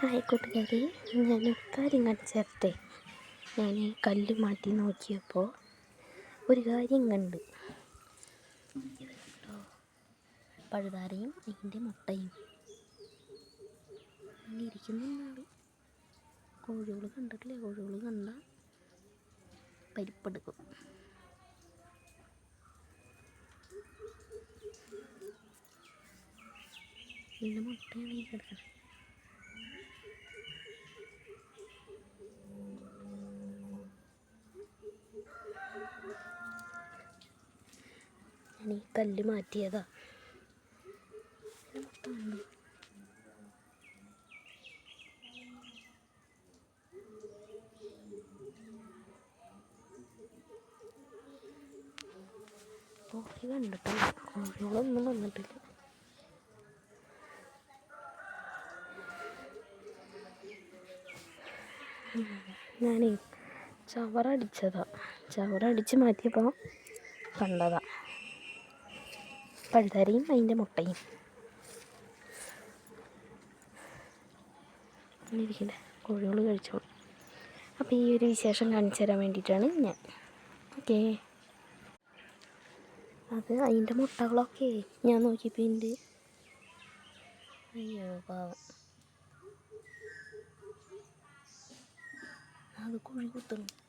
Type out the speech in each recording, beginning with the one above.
Hi കൂട്ടുകാരി ഞാനൊരു കാര്യം കാണിച്ചു തരട്ടെ ഞാൻ കല്ല് മാറ്റി നോക്കിയപ്പോൾ ഒരു കാര്യം കണ്ട്? പഴുതാരയും അതിന്റെ മുട്ടയും. അങ്ങനെ ഇരിക്കുന്നുണ്ട് കോഴികൾ കണ്ടിട്ടില്ലേ? കോഴികൾ കണ്ട പരിപ്പെടുക്കും. ഇതിന്റെ മുട്ടയാണ് ഈ കിടക്കുന്നത്. ഈ കല്ല് മാറ്റിയതാ? കോഴി കണ്ടിട്ടില്ല. കോഴികളൊന്നും വന്നിട്ടില്ല. ഞാനേ ചവറടിച്ചതാ. ചവറടിച്ച് മാറ്റിയപ്പോൾ കണ്ടതാ. പഴുതാരയും അതിന്റെ മുട്ടയും. ഇരിക്കട്ടെ. കോഴികൾ കഴിച്ചോളൂ. അപ്പോൾ ഈ ഒരു വിശേഷം കാണിച്ചു തരാൻ വേണ്ടിയിട്ടാണ് ഞാൻ. ഓക്കേ. അത് അതിന്റെ മുട്ടകളൊക്കെ ഞാൻ നോക്കിയപ്പോൾ എന്റെ അയ്യോ പാവം. അത് കുഴി കുത്തണം.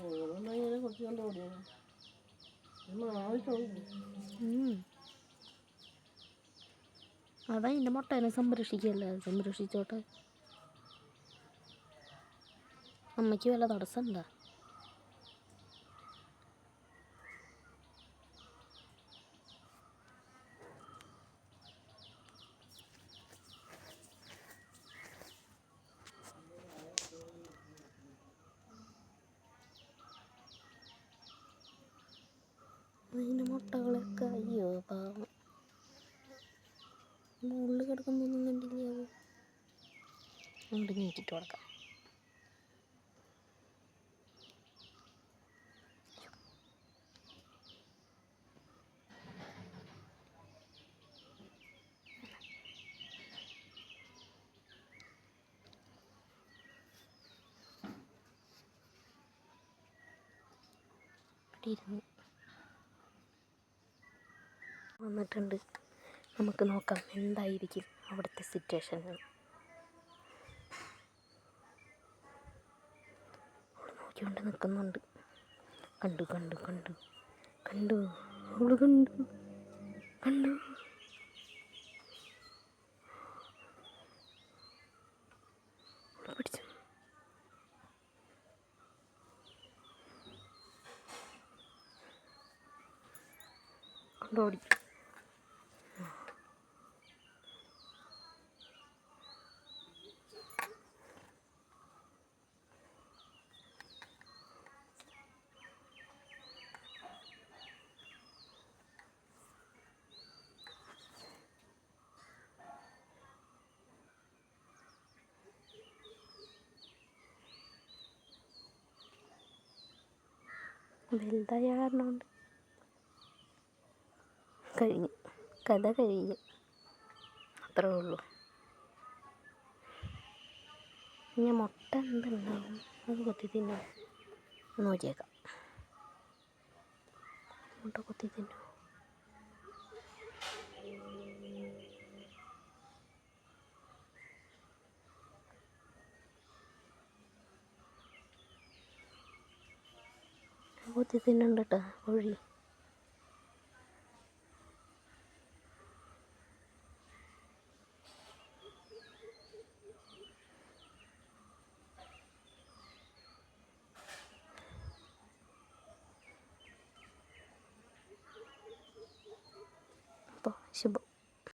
ഇങ്ങനെ കുറച്ചുകൊണ്ട് ഓടിയത്. അതാ എന്റെ മുട്ടേനെ സംരക്ഷിക്കല്ലേ? സംരക്ഷിച്ചോട്ടെ. അമ്മയ്ക്ക് വല്ല തടസ്സം അതിന്റെ മുട്ടകളൊക്കെ അയ്യോ പാവം കണ്ടില്ല അത് അങ്ങോട്ട് നീക്കിട്ട് കൊടുക്കാം. ഇരുന്നു വന്നിട്ടുണ്ട്. നമുക്ക് നോക്കാം എന്തായിരിക്കും. അവിടുത്തെ സിറ്റുവേഷൻ നോക്കിക്കൊണ്ട് നിൽക്കുന്നുണ്ട്. കണ്ടു കണ്ടു കണ്ടു. കണ്ടു അവൾ കണ്ടു കണ്ടു. പിടിച്ചു. വലുതായ കാരണം കഴിഞ്ഞു. കഥ കഴിഞ്ഞു. അത്രേ ഉള്ളൂ. ഇനി മുട്ട എന്തുണ്ടാവും? അത് കൊത്തി തിന്നോ. നോക്കിയേക്കാം മുട്ട കൊത്തി തിന്നോ. കൊത്തി തിന്നുന്നുണ്ട് കേട്ടോ കോഴി